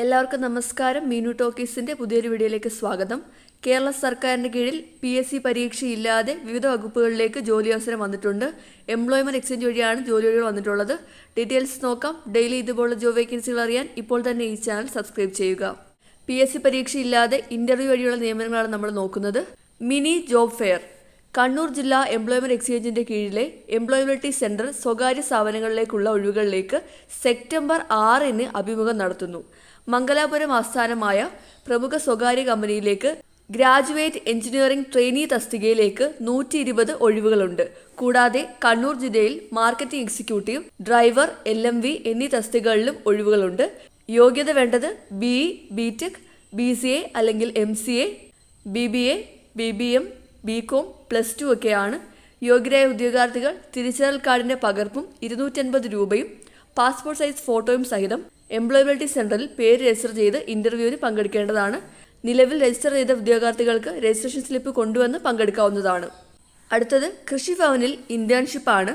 എല്ലാവർക്കും നമസ്കാരം. മീനു ടോക്കീസിന്റെ പുതിയൊരു വീഡിയോയിലേക്ക് സ്വാഗതം. കേരള സർക്കാരിന്റെ കീഴിൽ പി എസ് സി പരീക്ഷയില്ലാതെ വിവിധ വകുപ്പുകളിലേക്ക് ജോലി അവസരം വന്നിട്ടുണ്ട്. എംപ്ലോയ്മെന്റ് എക്സ്ചേഞ്ച് വഴിയാണ് ജോലികൾ വന്നിട്ടുള്ളത്. ഡീറ്റെയിൽസ് നോക്കാം. ഡെയിലി ഇതുപോലുള്ള ജോബ് വേക്കൻസികൾ അറിയാൻ ഇപ്പോൾ തന്നെ ഈ ചാനൽ സബ്സ്ക്രൈബ് ചെയ്യുക. പി എസ് സി പരീക്ഷയില്ലാതെ ഇന്റർവ്യൂ വഴിയുള്ള നിയമനങ്ങളാണ് നമ്മൾ നോക്കുന്നത്. Mini job fair. കണ്ണൂർ ജില്ലാ എംപ്ലോയ്മെന്റ് എക്സ്ചേഞ്ചിന്റെ കീഴിലെ എംപ്ലോയബിലിറ്റി സെന്റർ സ്വകാര്യ സ്ഥാപനങ്ങളിലേക്കുള്ള ഒഴിവുകളിലേക്ക് സെപ്റ്റംബർ ആറിന് അഭിമുഖം നടത്തുന്നു. മംഗലാപുരം ആസ്ഥാനമായ പ്രമുഖ സ്വകാര്യ കമ്പനിയിലേക്ക് ഗ്രാജുവേറ്റ് എഞ്ചിനീയറിംഗ് ട്രെയിനി തസ്തികയിലേക്ക് നൂറ്റി ഇരുപത് ഒഴിവുകളുണ്ട്. കൂടാതെ കണ്ണൂർ ജില്ലയിൽ marketing executive driver L M V എന്നീ തസ്തികകളിലും ഒഴിവുകളുണ്ട്. യോഗ്യത വേണ്ടത് B B tech B C A അല്ലെങ്കിൽ M C A B B A B B M B com plus two ഒക്കെയാണ്. യോഗ്യരായ ഉദ്യോഗാർത്ഥികൾ തിരിച്ചറിയൽ കാർഡിന്റെ പകർപ്പും ഇരുന്നൂറ്റൻപത് രൂപയും പാസ്പോർട്ട് സൈസ് ഫോട്ടോയും സഹിതം എംപ്ലോയബിലിറ്റി സെന്ററിൽ പേര് രജിസ്റ്റർ ചെയ്ത് ഇന്റർവ്യൂവിന് പങ്കെടുക്കേണ്ടതാണ്. നിലവിൽ രജിസ്റ്റർ ചെയ്ത ഉദ്യോഗാർത്ഥികൾക്ക് രജിസ്ട്രേഷൻ സ്ലിപ്പ് കൊണ്ടുവന്ന് പങ്കെടുക്കാവുന്നതാണ്. അടുത്തത് കൃഷിഭവനിൽ ഇന്റേൺഷിപ്പാണ്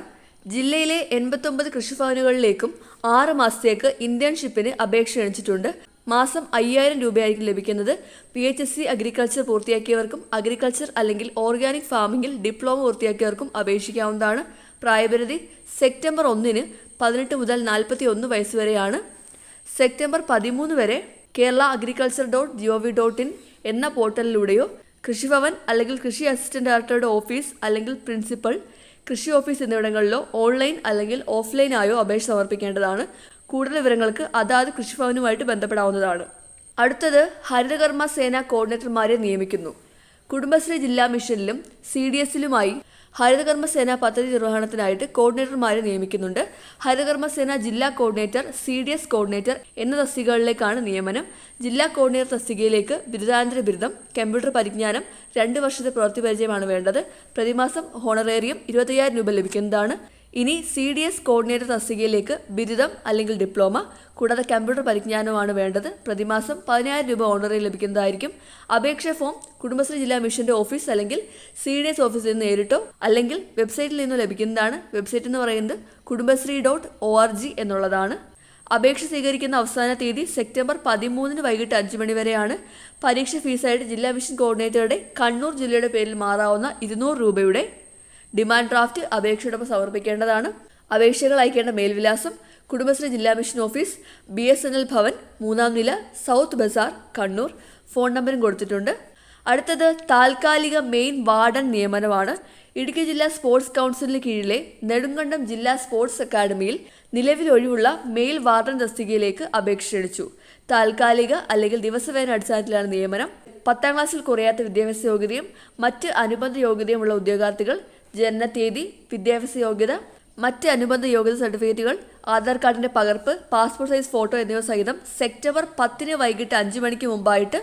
ജില്ലയിലെ എൺപത്തൊമ്പത് കൃഷിഭവനുകളിലേക്കും ആറ് മാസത്തേക്ക് ഇന്റേൺഷിപ്പിന് അപേക്ഷ ക്ഷണിച്ചിട്ടുണ്ട് മാസം അയ്യായിരം രൂപയായിരിക്കും ലഭിക്കുന്നത്. P H S C agriculture പൂർത്തിയാക്കിയവർക്കും agriculture അല്ലെങ്കിൽ ഓർഗാനിക് ഫാമിംഗിൽ ഡിപ്ലോമ പൂർത്തിയാക്കിയവർക്കും അപേക്ഷിക്കാവുന്നതാണ്. പ്രായപരിധി സെപ്റ്റംബർ ഒന്നിന് പതിനെട്ട് മുതൽ നാൽപ്പത്തി ഒന്ന് വയസ്സ് വരെയാണ്. സെപ്റ്റംബർ പതിമൂന്ന് വരെ Kerala agriculture dot G O V dot in എന്ന പോർട്ടലിലൂടെയോ കൃഷിഭവൻ അല്ലെങ്കിൽ കൃഷി അസിസ്റ്റന്റ് ഡയറക്ടറുടെ ഓഫീസ് അല്ലെങ്കിൽ പ്രിൻസിപ്പൽ കൃഷി ഓഫീസ് എന്നിവിടങ്ങളിലോ ഓൺലൈൻ അല്ലെങ്കിൽ ഓഫ്ലൈനായോ അപേക്ഷ സമർപ്പിക്കേണ്ടതാണ്. കൂടുതൽ വിവരങ്ങൾക്ക് അതാത് കൃഷിഭവനുമായിട്ട് ബന്ധപ്പെടാവുന്നതാണ്. അടുത്തത് ഹരിതകർമ്മ സേന കോർഡിനേറ്റർമാരെ നിയമിക്കുന്നു. കുടുംബശ്രീ ജില്ലാ മിഷനിലും സി ഡി എസിലുമായി ഹരിതകർമ്മ സേന പദ്ധതി നിർവഹണത്തിനായിട്ട് കോർഡിനേറ്റർമാരെ നിയമിക്കുന്നുണ്ട്. ഹരിതകർമ്മ സേന ജില്ലാ coordinator C D S coordinator എന്ന തസ്തികകളിലേക്കാണ് നിയമനം. ജില്ലാ കോർഡിനേറ്റർ തസ്തികയിലേക്ക് ബിരുദാനന്തര ബിരുദം കമ്പ്യൂട്ടർ പരിജ്ഞാനം രണ്ട് വർഷത്തെ പ്രവൃത്തി പരിചയമാണ് വേണ്ടത്. പ്രതിമാസം ഹോണറേറിയം ഇരുപത്തയ്യായിരം രൂപ ലഭിക്കുന്നതാണ്. ഇനി സി ഡി എസ് കോർഡിനേറ്റർ തസ്തികയിലേക്ക് ബിരുദം അല്ലെങ്കിൽ ഡിപ്ലോമ കൂടാതെ കമ്പ്യൂട്ടർ പരിജ്ഞാനമാണ് വേണ്ടത്. പ്രതിമാസം പതിനായിരം രൂപ ഓണറി ലഭിക്കുന്നതായിരിക്കും. അപേക്ഷ ഫോം കുടുംബശ്രീ ജില്ലാ മിഷന്റെ ഓഫീസ് അല്ലെങ്കിൽ സി ഡി എസ് ഓഫീസിൽ നിന്ന് നേരിട്ടോ അല്ലെങ്കിൽ വെബ്സൈറ്റിൽ നിന്നോ ലഭിക്കുന്നതാണ്. വെബ്സൈറ്റ് എന്ന് പറയുന്നത് Kudumbashree dot O R G എന്നുള്ളതാണ്. അപേക്ഷ സ്വീകരിക്കുന്ന അവസാന തീയതി സെപ്റ്റംബർ പതിമൂന്നിന് വൈകിട്ട് അഞ്ച് മണി വരെയാണ്. പരീക്ഷ ഫീസായിട്ട് ജില്ലാ മിഷൻ കോർഡിനേറ്ററുടെ കണ്ണൂർ ജില്ലയുടെ പേരിൽ മാറാവുന്ന ഇരുന്നൂറ് രൂപയുടെ ഡിമാൻഡ് ഡ്രാഫ്റ്റ് അപേക്ഷയോടൊപ്പം സമർപ്പിക്കേണ്ടതാണ്. അപേക്ഷകൾ അയക്കേണ്ട മേൽവിലാസം കുടുംബശ്രീ ജില്ലാ mission office B S N L Bhavan മൂന്നാം നില സൗത്ത് ബസാർ കണ്ണൂർ. ഫോൺ നമ്പറും കൊടുത്തിട്ടുണ്ട്. അടുത്തത് താൽക്കാലിക മെയിൻ വാർഡൻ നിയമനമാണ്. ഇടുക്കി ജില്ലാ സ്പോർട്സ് കൗൺസിലിന് കീഴിലെ നെടുങ്കണ്ടം ജില്ലാ സ്പോർട്സ് അക്കാദമിയിൽ നിലവിൽ ഒഴിവുള്ള മെയിൽ വാർഡൻ തസ്തികയിലേക്ക് അപേക്ഷ ക്ഷണിച്ചു. താൽക്കാലിക അല്ലെങ്കിൽ ദിവസവേന അടിസ്ഥാനത്തിലാണ് നിയമനം. പത്താം ക്ലാസ്സിൽ കുറയാത്ത വിദ്യാഭ്യാസ യോഗ്യതയും മറ്റ് അനുബന്ധ യോഗ്യതയുമുള്ള ഉദ്യോഗാർത്ഥികൾ ജനനത്തീയതി വിദ്യാഭ്യാസ യോഗ്യത മറ്റ് അനുബന്ധ യോഗ്യത സർട്ടിഫിക്കറ്റുകൾ ആധാർ കാർഡിന്റെ പകർപ്പ് പാസ്പോർട്ട് സൈസ് ഫോട്ടോ എന്നിവ സഹിതം സെപ്റ്റംബർ പത്തിന് വൈകിട്ട് അഞ്ച് മണിക്ക് മുമ്പായിട്ട്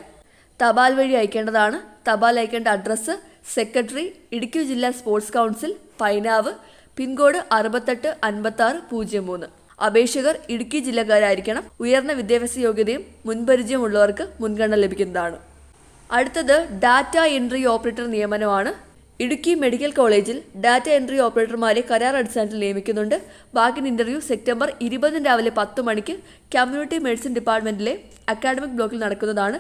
തപാൽ വഴി അയക്കേണ്ടതാണ്. തപാൽ അയക്കേണ്ട അഡ്രസ്സ് സെക്രട്ടറി ഇടുക്കി ജില്ലാ സ്പോർട്സ് കൗൺസിൽ പൈനാവ് പിൻകോഡ് അറുപത്തെട്ട് അൻപത്തി ആറ് പൂജ്യം മൂന്ന്. അപേക്ഷകർ ഇടുക്കി ജില്ലക്കാരായിരിക്കണം. ഉയർന്ന വിദ്യാഭ്യാസ യോഗ്യതയും മുൻപരിചയമുള്ളവർക്ക് മുൻഗണന ലഭിക്കുന്നതാണ്. അടുത്തത് ഡാറ്റ എൻട്രി ഓപ്പറേറ്റർ നിയമനമാണ്. ഇടുക്കി മെഡിക്കൽ കോളേജിൽ ഡാറ്റ എൻട്രി ഓപ്പറേറ്റർമാരെ കരാർ അടിസ്ഥാനത്തിൽ നിയമിക്കുന്നുണ്ട്. ബാക്കി ഇന്റർവ്യൂ സെപ്റ്റംബർ ഇരുപതിന് രാവിലെ പത്ത് മണിക്ക് കമ്മ്യൂണിറ്റി മെഡിസിൻ ഡിപ്പാർട്ട്മെന്റിലെ അക്കാഡമിക് ബ്ലോക്കിൽ നടക്കുന്നതാണ്.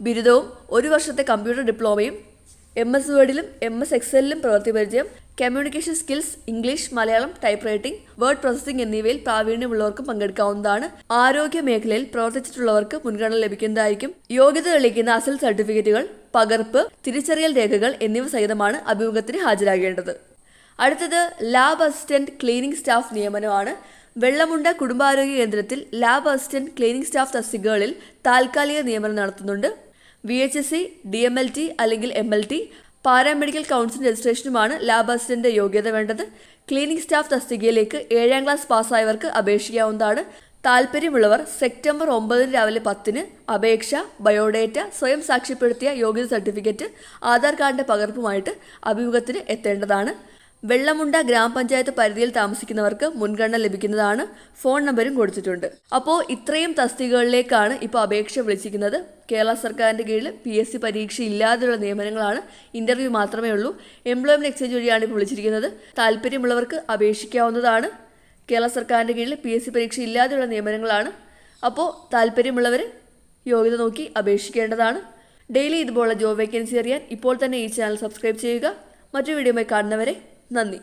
ബിരുദവും ഒരു വർഷത്തെ കമ്പ്യൂട്ടർ ഡിപ്ലോമയും എം എസ് വേർഡിലും എം എസ് എക്സലിലും പ്രവൃത്തി പരിചയം communication skills English Malayalam type writing word processing എന്നിവയിൽ പ്രാവീണ്യമുള്ളവർക്കും പങ്കെടുക്കാവുന്നതാണ്. ആരോഗ്യ മേഖലയിൽ പ്രവർത്തിച്ചിട്ടുള്ളവർക്ക് മുൻഗണന ലഭിക്കുന്നതായിരിക്കും. യോഗ്യത തെളിയിക്കുന്ന അസൽ സർട്ടിഫിക്കറ്റുകൾ പകർപ്പ് തിരിച്ചറിയൽ രേഖകൾ എന്നിവ സഹിതമാണ് അഭിമുഖത്തിന് ഹാജരാകേണ്ടത്. അടുത്തത് ലാബ് അസിസ്റ്റന്റ് ക്ലീനിംഗ് സ്റ്റാഫ് നിയമനമാണ്. വെള്ളമുണ്ട കുടുംബാരോഗ്യ കേന്ദ്രത്തിൽ ലാബ് അസിസ്റ്റന്റ് ക്ലീനിംഗ് സ്റ്റാഫ് തസ്തികകളിൽ താൽക്കാലിക നിയമനം നടത്തുന്നുണ്ട്. V H S C D M L T അല്ലെങ്കിൽ M L T paramedical council രജിസ്ട്രേഷനുമാണ് lab assistant യോഗ്യത വേണ്ടത്. ക്ലീനിംഗ് സ്റ്റാഫ് തസ്തികയിലേക്ക് ഏഴാം ക്ലാസ് പാസ്സായവർക്ക് അപേക്ഷിക്കാവുന്നതാണ്. താല്പര്യമുള്ളവർ സെപ്റ്റംബർ ഒമ്പതിന് രാവിലെ പത്തിന് അപേക്ഷ ബയോഡേറ്റ സ്വയം സാക്ഷ്യപ്പെടുത്തിയ യോഗ്യത സർട്ടിഫിക്കറ്റ് ആധാർ കാർഡിന്റെ പകർപ്പുമായിട്ട് അഭിമുഖത്തിന് എത്തേണ്ടതാണ്. വെള്ളമുണ്ട ഗ്രാമപഞ്ചായത്ത് പരിധിയിൽ താമസിക്കുന്നവർക്ക് മുൻഗണന ലഭിക്കുന്നതാണ് ഫോൺ നമ്പരും കൊടുത്തിട്ടുണ്ട്. അപ്പോൾ ഇത്രയും തസ്തികകളിലേക്കാണ് ഇപ്പോൾ അപേക്ഷ വിളിച്ചിരിക്കുന്നത്. കേരള സർക്കാരിന്റെ കീഴിൽ പി എസ് സി പരീക്ഷ ഇല്ലാതെയുള്ള നിയമനങ്ങളാണ് ഇന്റർവ്യൂ മാത്രമേ ഉള്ളൂ. എംപ്ലോയ്മെന്റ് എക്സ്ചേഞ്ച് വഴിയാണ് ഇപ്പോൾ വിളിച്ചിരിക്കുന്നത്. താല്പര്യമുള്ളവർക്ക് അപേക്ഷിക്കാവുന്നതാണ്. കേരള സർക്കാരിന്റെ കീഴിൽ പി എസ് സി പരീക്ഷ ഇല്ലാതെയുള്ള നിയമനങ്ങളാണ്. അപ്പോൾ താല്പര്യമുള്ളവർ യോഗ്യത നോക്കി അപേക്ഷിക്കേണ്ടതാണ്. ഡെയിലി ഇതുപോലുള്ള ജോബ് വേക്കൻസി അറിയാൻ ഇപ്പോൾ തന്നെ ഈ ചാനൽ സബ്സ്ക്രൈബ് ചെയ്യുക. മറ്റു വീഡിയോയുമായി കാണുന്നവരെ നന്ദി.